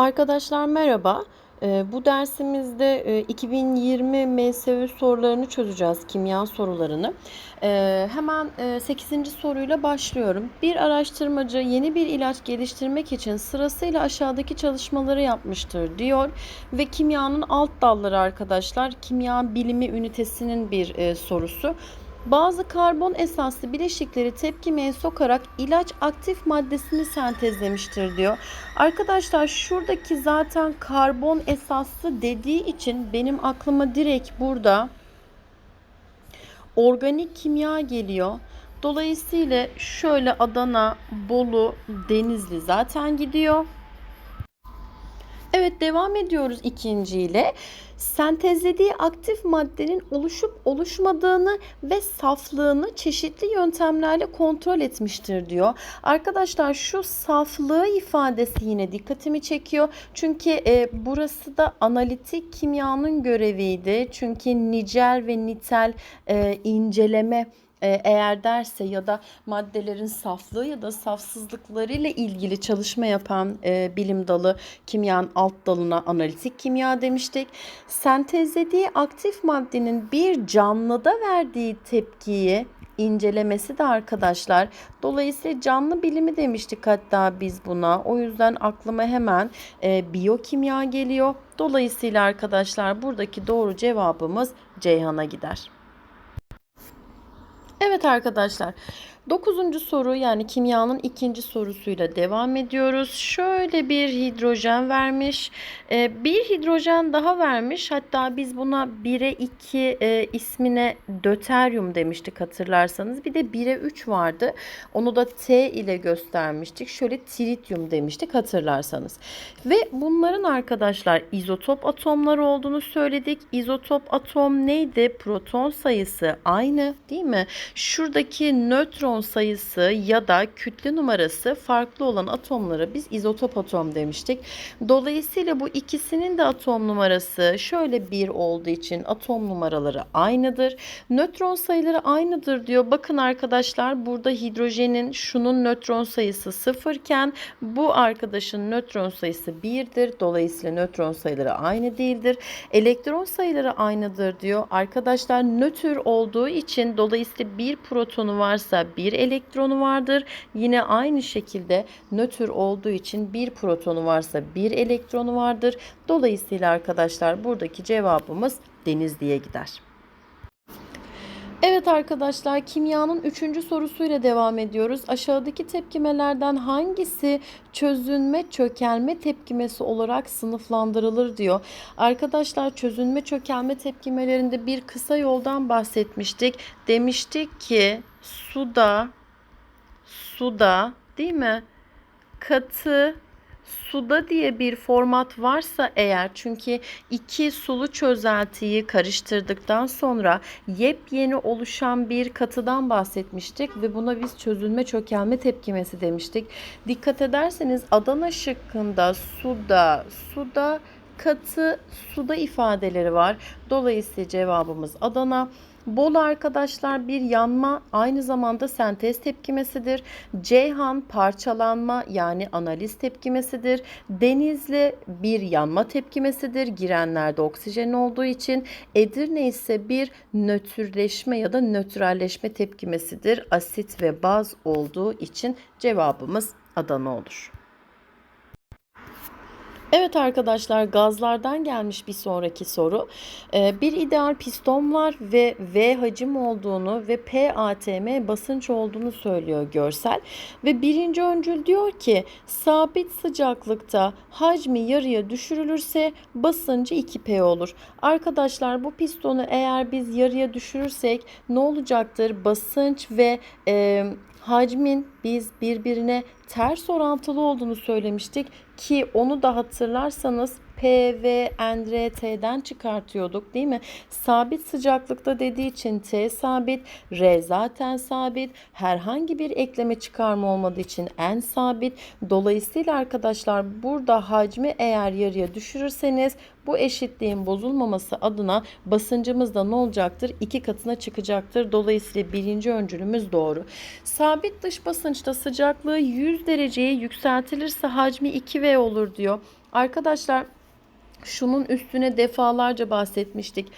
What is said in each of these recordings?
Arkadaşlar merhaba. Ee, Bu dersimizde e, 2020 MSÜ sorularını çözeceğiz, kimya sorularını. Ee, Hemen 8. soruyla başlıyorum. Bir araştırmacı yeni bir ilaç geliştirmek için sırasıyla aşağıdaki çalışmaları yapmıştır diyor ve kimyanın alt dalları arkadaşlar kimya bilimi ünitesinin bir e, sorusu. Bazı karbon esaslı bileşikleri tepkimeye sokarak ilaç aktif maddesini sentezlemiştir diyor. Arkadaşlar şuradaki zaten karbon esaslı dediği için benim aklıma direkt burada organik kimya geliyor. Dolayısıyla şöyle Adana, Bolu, Denizli zaten gidiyor. Evet devam ediyoruz ikinciyle. Sentezlediği aktif maddenin oluşup oluşmadığını ve saflığını çeşitli yöntemlerle kontrol etmiştir diyor. Arkadaşlar şu saflığı ifadesi yine dikkatimi çekiyor. Çünkü e, burası da analitik kimyanın göreviydi. Çünkü nicel ve nitel e, inceleme eğer derse ya da maddelerin saflığı ya da safsızlıklarıyla ilgili çalışma yapan e, bilim dalı kimyanın alt dalına analitik kimya demiştik. Sentezlediği aktif maddenin bir canlıda verdiği tepkiyi incelemesi de arkadaşlar. Dolayısıyla canlı bilimi demiştik hatta biz buna. O yüzden aklıma hemen e, biyokimya geliyor. Dolayısıyla arkadaşlar buradaki doğru cevabımız Ceyhan'a gider. Evet arkadaşlar. Dokuzuncu soru yani kimyanın ikinci sorusuyla devam ediyoruz. Şöyle bir hidrojen vermiş. Ee, bir hidrojen daha vermiş. Hatta biz buna 1'e 2 e, ismine döteryum demiştik hatırlarsanız. Bir de 1'e 3 vardı. Onu da T ile göstermiştik. Şöyle tritium demiştik hatırlarsanız. Ve bunların arkadaşlar izotop atomları olduğunu söyledik. İzotop atom neydi? Proton sayısı aynı değil mi? Şuradaki nötron sayısı ya da kütle numarası farklı olan atomlara biz izotop atom demiştik. Dolayısıyla bu ikisinin de atom numarası şöyle bir olduğu için atom numaraları aynıdır. Nötron sayıları aynıdır diyor. Bakın arkadaşlar burada hidrojenin şunun nötron sayısı sıfırken bu arkadaşın nötron sayısı 1'dir. Dolayısıyla nötron sayıları aynı değildir. Elektron sayıları aynıdır diyor. Arkadaşlar nötr olduğu için dolayısıyla bir protonu varsa bir elektronu vardır. Yine aynı şekilde nötr olduğu için bir protonu varsa bir elektronu vardır. Dolayısıyla arkadaşlar buradaki cevabımız Denizli'ye gider. Evet arkadaşlar kimyanın üçüncü sorusuyla devam ediyoruz. Aşağıdaki tepkimelerden hangisi çözünme çökelme tepkimesi olarak sınıflandırılır diyor. Arkadaşlar çözünme çökelme tepkimelerinde bir kısa yoldan bahsetmiştik. Demiştik ki suda suda değil mi? Katı suda diye bir format varsa eğer çünkü iki sulu çözeltiyi karıştırdıktan sonra yepyeni oluşan bir katıdan bahsetmiştik ve buna biz çözülme çökelme tepkimesi demiştik. Dikkat ederseniz Adana şıkkında suda, suda katı suda ifadeleri var. Dolayısıyla cevabımız Adana. Bol arkadaşlar bir yanma aynı zamanda sentez tepkimesidir. Ceyhan parçalanma yani analiz tepkimesidir. Denizli bir yanma tepkimesidir. Girenlerde oksijen olduğu için Edirne ise bir nötrleşme ya da nötralleşme tepkimesidir. Asit ve baz olduğu için cevabımız Adana olur. Evet arkadaşlar gazlardan gelmiş bir sonraki soru. Ee, bir ideal piston var ve V hacim olduğunu ve P atm basınç olduğunu söylüyor görsel. Ve birinci öncül diyor ki sabit sıcaklıkta hacmi yarıya düşürülürse basıncı 2P olur. Arkadaşlar bu pistonu eğer biz yarıya düşürürsek ne olacaktır? Basınç ve e, hacmin biz birbirine ters orantılı olduğunu söylemiştik ki onu da hatırlarsanız P ve NRT'den çıkartıyorduk değil mi? Sabit sıcaklıkta dediği için T sabit, R zaten sabit. Herhangi bir ekleme çıkarma olmadığı için N sabit. Dolayısıyla arkadaşlar burada hacmi eğer yarıya düşürürseniz Bu eşitliğin bozulmaması adına basıncımız da ne olacaktır? İki katına çıkacaktır. Dolayısıyla birinci öncülümüz doğru. Sabit dış basınçta sıcaklığı 100 dereceye yükseltilirse hacmi 2V olur diyor. Arkadaşlar şunun üstüne defalarca bahsetmiştik.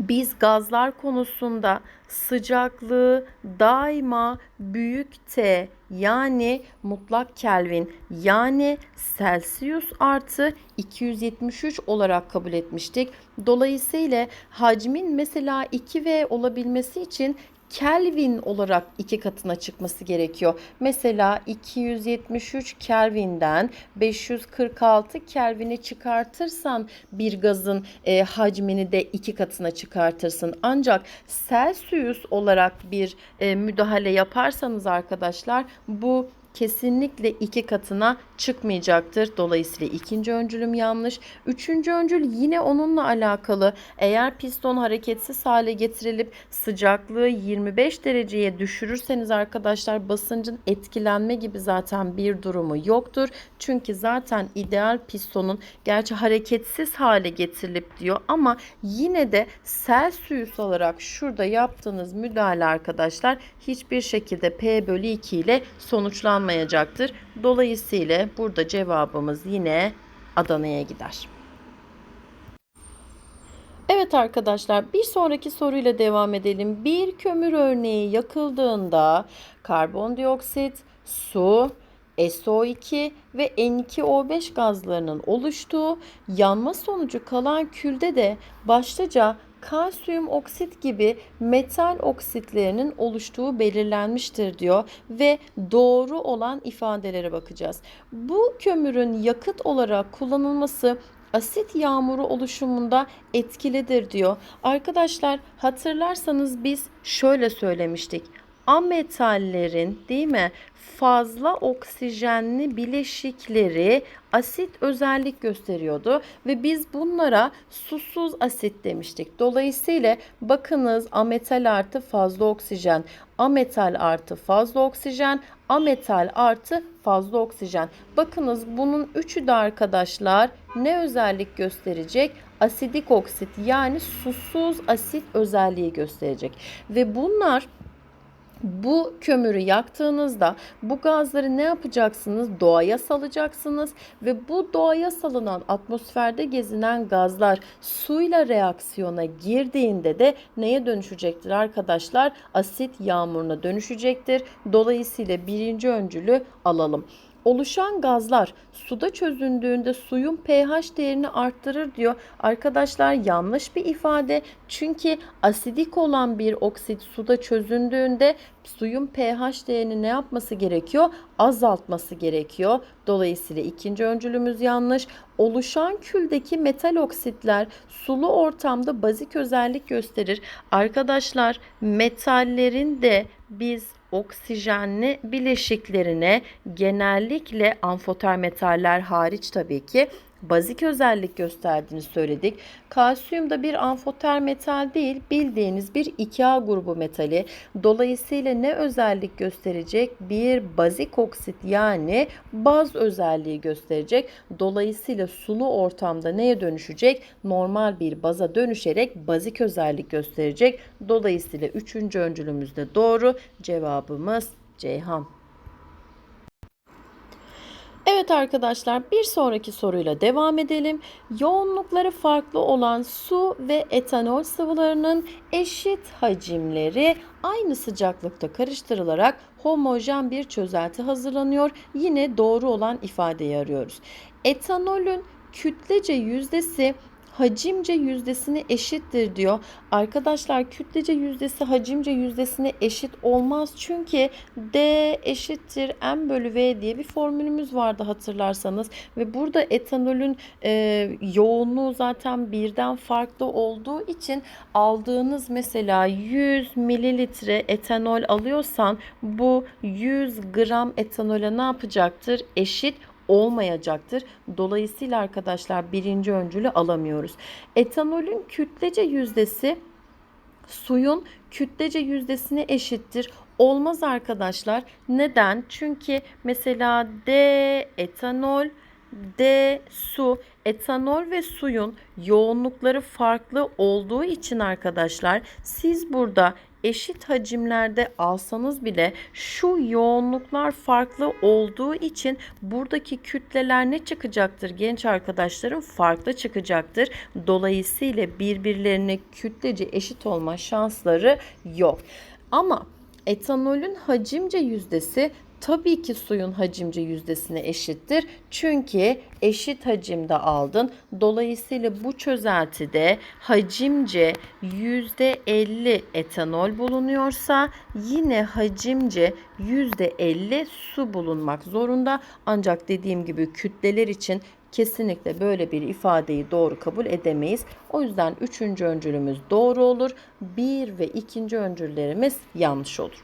Biz gazlar konusunda sıcaklığı daima büyük T yani mutlak Kelvin yani Celsius artı 273 olarak kabul etmiştik. Dolayısıyla hacmin mesela 2V olabilmesi için Kelvin olarak iki katına çıkması gerekiyor. Mesela 273 Kelvin'den 546 Kelvin'e çıkartırsan bir gazın e, hacmini de iki katına çıkartırsın. Ancak Celsius olarak bir e, müdahale yaparsanız arkadaşlar bu kesinlikle iki katına çıkmayacaktır. Dolayısıyla ikinci öncülüm yanlış. Üçüncü öncül yine onunla alakalı. Eğer piston hareketsiz hale getirilip sıcaklığı 25 dereceye düşürürseniz arkadaşlar basıncın etkilenme gibi zaten bir durumu yoktur. Çünkü zaten ideal pistonun gerçi hareketsiz hale getirilip diyor ama yine de Celsius olarak şurada yaptığınız müdahale arkadaşlar hiçbir şekilde P bölü 2 ile sonuçlanmayacaktır. Dolayısıyla burada cevabımız yine Adana'ya gider. Evet arkadaşlar bir sonraki soruyla devam edelim. Bir kömür örneği yakıldığında karbondioksit, su, SO2 ve N2O5 gazlarının oluştuğu yanma sonucu kalan külde de başlıca kalsiyum oksit gibi metal oksitlerinin oluştuğu belirlenmiştir diyor ve doğru olan ifadelere bakacağız. Bu kömürün yakıt olarak kullanılması asit yağmuru oluşumunda etkilidir diyor. Arkadaşlar hatırlarsanız biz şöyle söylemiştik ametallerin değil mi fazla oksijenli bileşikleri asit özellik gösteriyordu ve biz bunlara susuz asit demiştik. Dolayısıyla bakınız ametal artı fazla oksijen, ametal artı fazla oksijen, ametal artı fazla oksijen. Bakınız bunun üçü de arkadaşlar ne özellik gösterecek? Asidik oksit yani susuz asit özelliği gösterecek. Ve bunlar bu kömürü yaktığınızda bu gazları ne yapacaksınız? Doğaya salacaksınız ve bu doğaya salınan atmosferde gezinen gazlar suyla reaksiyona girdiğinde de neye dönüşecektir arkadaşlar? Asit yağmuruna dönüşecektir. Dolayısıyla birinci öncülü alalım. Oluşan gazlar suda çözündüğünde suyun pH değerini arttırır diyor. Arkadaşlar yanlış bir ifade. Çünkü asidik olan bir oksit suda çözündüğünde suyun pH değerini ne yapması gerekiyor? Azaltması gerekiyor. Dolayısıyla ikinci öncülümüz yanlış. Oluşan küldeki metal oksitler sulu ortamda bazik özellik gösterir. Arkadaşlar metallerin de biz oksijenli bileşiklerine genellikle amfoter metaller hariç tabii ki bazik özellik gösterdiğini söyledik. Kalsiyum da bir amfoter metal değil, bildiğiniz bir 2A grubu metali. Dolayısıyla ne özellik gösterecek? Bir bazik oksit yani baz özelliği gösterecek. Dolayısıyla sulu ortamda neye dönüşecek? Normal bir baza dönüşerek bazik özellik gösterecek. Dolayısıyla üçüncü öncülümüz de doğru. Cevabımız Ceyhan. Evet arkadaşlar bir sonraki soruyla devam edelim. Yoğunlukları farklı olan su ve etanol sıvılarının eşit hacimleri aynı sıcaklıkta karıştırılarak homojen bir çözelti hazırlanıyor. Yine doğru olan ifadeyi arıyoruz. Etanolün kütlece yüzdesi hacimce yüzdesine eşittir diyor. Arkadaşlar kütlece yüzdesi hacimce yüzdesine eşit olmaz. Çünkü D eşittir M bölü V diye bir formülümüz vardı hatırlarsanız. Ve burada etanolün e, yoğunluğu zaten birden farklı olduğu için aldığınız mesela 100 mililitre etanol alıyorsan bu 100 gram etanole ne yapacaktır? Eşit olmayacaktır. Dolayısıyla arkadaşlar birinci öncülü alamıyoruz. Etanolün kütlece yüzdesi suyun kütlece yüzdesine eşittir. Olmaz arkadaşlar. Neden? Çünkü mesela D etanol D. Su. Etanol ve suyun yoğunlukları farklı olduğu için arkadaşlar siz burada eşit hacimlerde alsanız bile şu yoğunluklar farklı olduğu için buradaki kütleler ne çıkacaktır genç arkadaşlarım? Farklı çıkacaktır. Dolayısıyla birbirlerine kütlece eşit olma şansları yok. Ama etanolün hacimce yüzdesi tabii ki suyun hacimce yüzdesine eşittir. Çünkü eşit hacimde aldın. Dolayısıyla bu çözeltide hacimce %50 etanol bulunuyorsa yine hacimce %50 su bulunmak zorunda. Ancak dediğim gibi kütleler için kesinlikle böyle bir ifadeyi doğru kabul edemeyiz. O yüzden üçüncü öncülümüz doğru olur. Bir ve ikinci öncüllerimiz yanlış olur.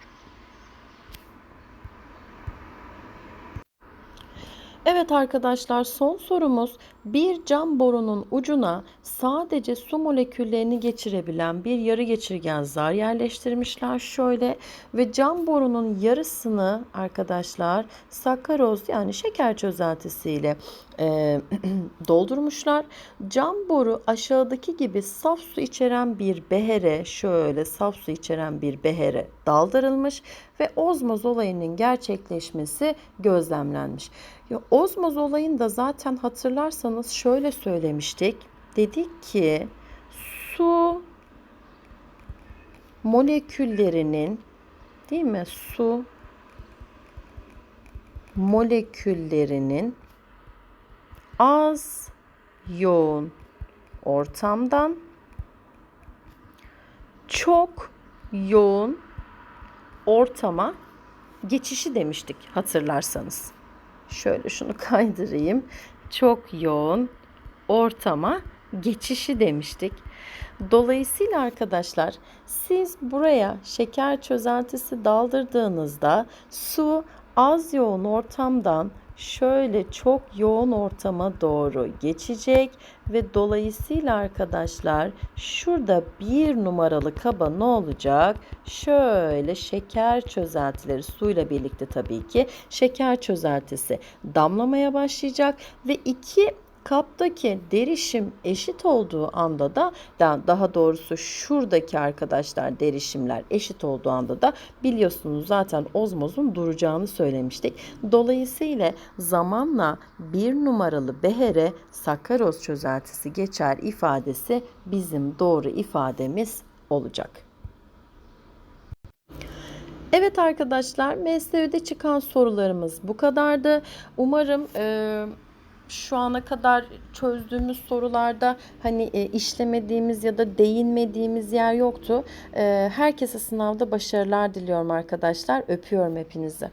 Evet arkadaşlar son sorumuz bir cam borunun ucuna sadece su moleküllerini geçirebilen bir yarı geçirgen zar yerleştirmişler şöyle ve cam borunun yarısını arkadaşlar sakaroz yani şeker çözeltisiyle e, doldurmuşlar. Cam boru aşağıdaki gibi saf su içeren bir behere şöyle saf su içeren bir behere daldırılmış ve ozmoz olayının gerçekleşmesi gözlemlenmiş. Ya, ozmoz olayında zaten hatırlarsanız şöyle söylemiştik. Dedik ki su moleküllerinin değil mi? Su moleküllerinin az yoğun ortamdan çok yoğun ortama geçişi demiştik hatırlarsanız. Şöyle şunu kaydırayım. Çok yoğun ortama geçişi demiştik. Dolayısıyla arkadaşlar siz buraya şeker çözeltisi daldırdığınızda su az yoğun ortamdan şöyle çok yoğun ortama doğru geçecek ve dolayısıyla arkadaşlar şurada bir numaralı kaba ne olacak? Şöyle şeker çözeltileri suyla birlikte tabii ki şeker çözeltisi damlamaya başlayacak ve iki kaptaki derişim eşit olduğu anda da daha doğrusu şuradaki arkadaşlar derişimler eşit olduğu anda da biliyorsunuz zaten ozmozun duracağını söylemiştik. Dolayısıyla zamanla bir numaralı behere sakaroz çözeltisi geçer ifadesi bizim doğru ifademiz olacak. Evet arkadaşlar MSÜ'de çıkan sorularımız bu kadardı. Umarım e, şu ana kadar çözdüğümüz sorularda hani e, işlemediğimiz ya da değinmediğimiz yer yoktu. E, herkese sınavda başarılar diliyorum arkadaşlar. Öpüyorum hepinizi.